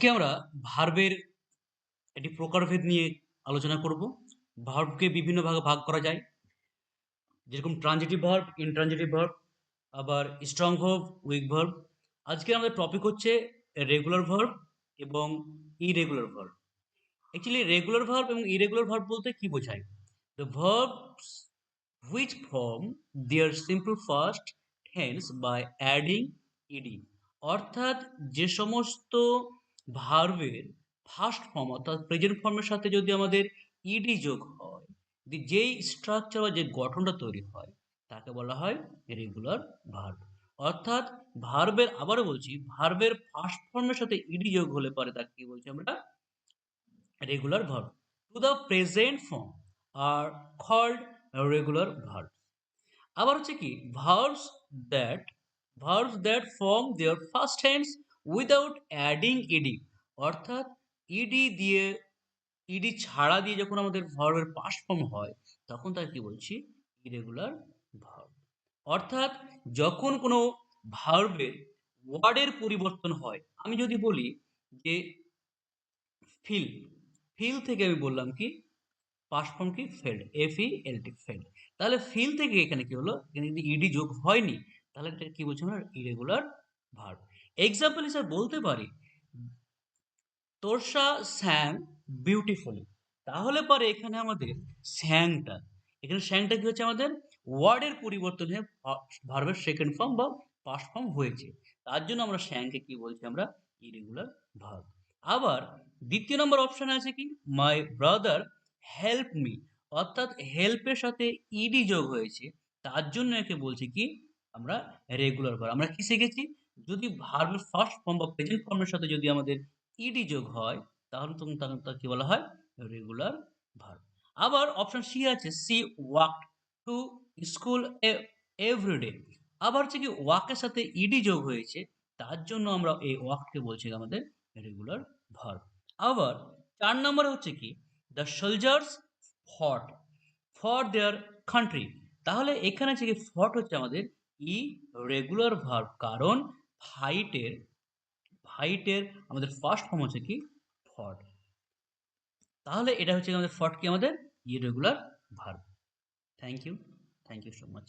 আজকে আমরা ভার্বের একটি প্রকারভেদ নিয়ে আলোচনা করব। ভার্বকে বিভিন্ন ভাগে ভাগ করা যায়। যেরকম ট্রানজিটিভ ভার্ব, ইনট্রানজিটিভ ভার্ব, আবার স্ট্রং ভার্ব, উইক ভার্ব। আজকে আমাদের টপিক হচ্ছে রেগুলার ভার্ব এবং irregular verb. Actually regular verb এবং ইরেগুলার ভার্ব বলতে কি বোঝায়? The verbs which form their simple first tense by adding ED অর্থাৎ যে সমস্ত ভার্বের ফার্স্ট ফর্ম অর্থাৎ প্রেজেন্ট ফর্মের সাথে যদি আমাদের ইডি যোগ হয় যেই স্ট্রাকচার বা যে গঠনটা তৈরি হয়, তাকে বলা হয় রেগুলার ভার্ব অর্থাৎ ভার্বের আবারও বলছি ভার্বের ফার্স্ট ফর্মের সাথে ইডি যোগ হলে পরে তাকে কি বলছি আমরা? Regular verb to the present form are called regular verb আবার হচ্ছে কি verbs that verbs that form their first tense without adding ED অর্থাৎ ইডি দিয়ে ইডি ছাড়া দিয়ে যখন আমাদের ভার্বের পাস্ট ফর্ম হয়, তখন তাকে কি বলছি? ইরেগুলার ভার্ব অর্থাৎ যখন কোনো ভার্বের ওয়ার্ডের পরিবর্তন হয়, আমি যদি বলি যে ফিল ফিল থেকে আমি বললাম কি? পাস্ট ফর্ম কি? Felt F E L T felt তাহলে ফিল থেকে এখানে কি হলো? এখানে যদি ইডি যোগ হয়নি, তাহলে এটা কি বলছি আমরা? ইরেগুলার ভার্ব এক্সাম্পল হিসাবে বলতে পারি তোরসা স্যাং বিউটিফুলি। তাহলে পরে এখানে আমাদের স্যাংটা। এখানে স্যাংটা কি হচ্ছে আমাদের? ওয়ার্ডের পরিবর্তন ভার্বের সেকেন্ড ফর্ম বা পাস্ট ফর্ম হয়েছে। তার জন্য আমরা স্যাংকে কি বলছি আমরা? ইরেগুলার ভার্ব আবার দ্বিতীয় নম্বর অপশানে আছে কি? মাই ব্রাদার হেল্প মি অর্থাৎ হেল্পের সাথে ইডি যোগ হয়েছে। তার জন্য একে বলছি কি? আমরা রেগুলার ভার্ব আমরা কি শিখেছি? যদি ভার্বের ফার্স্ট ফর্ম বা প্রেজেন্ট ফর্মের সাথে যদি আমাদের ইডি যোগ হয়, তাহলে তখন কি বলা হয় রেগুলার ভার্ব আবার অপশন সি আছে C walk to school every day আবার হচ্ছে কি ওয়াকের সাথে ইডি যোগ হয়েছে, তার জন্য আমরা এই ওয়াককে বলছি আমাদের রেগুলার ভার্ব আবার চার নম্বরে হচ্ছে কি the soldiers fought for their country তাহলে এখানে হচ্ছে কি ফট হচ্ছে আমাদের ই রেগুলার ভার্ব কারণ ফাইটের ফাইটের আমাদের ফার্স্ট ফর্ম হচ্ছে কি? ফট তাহলে এটা হচ্ছে আমাদের ফট কি? আমাদের irregular verb thank you thank you so much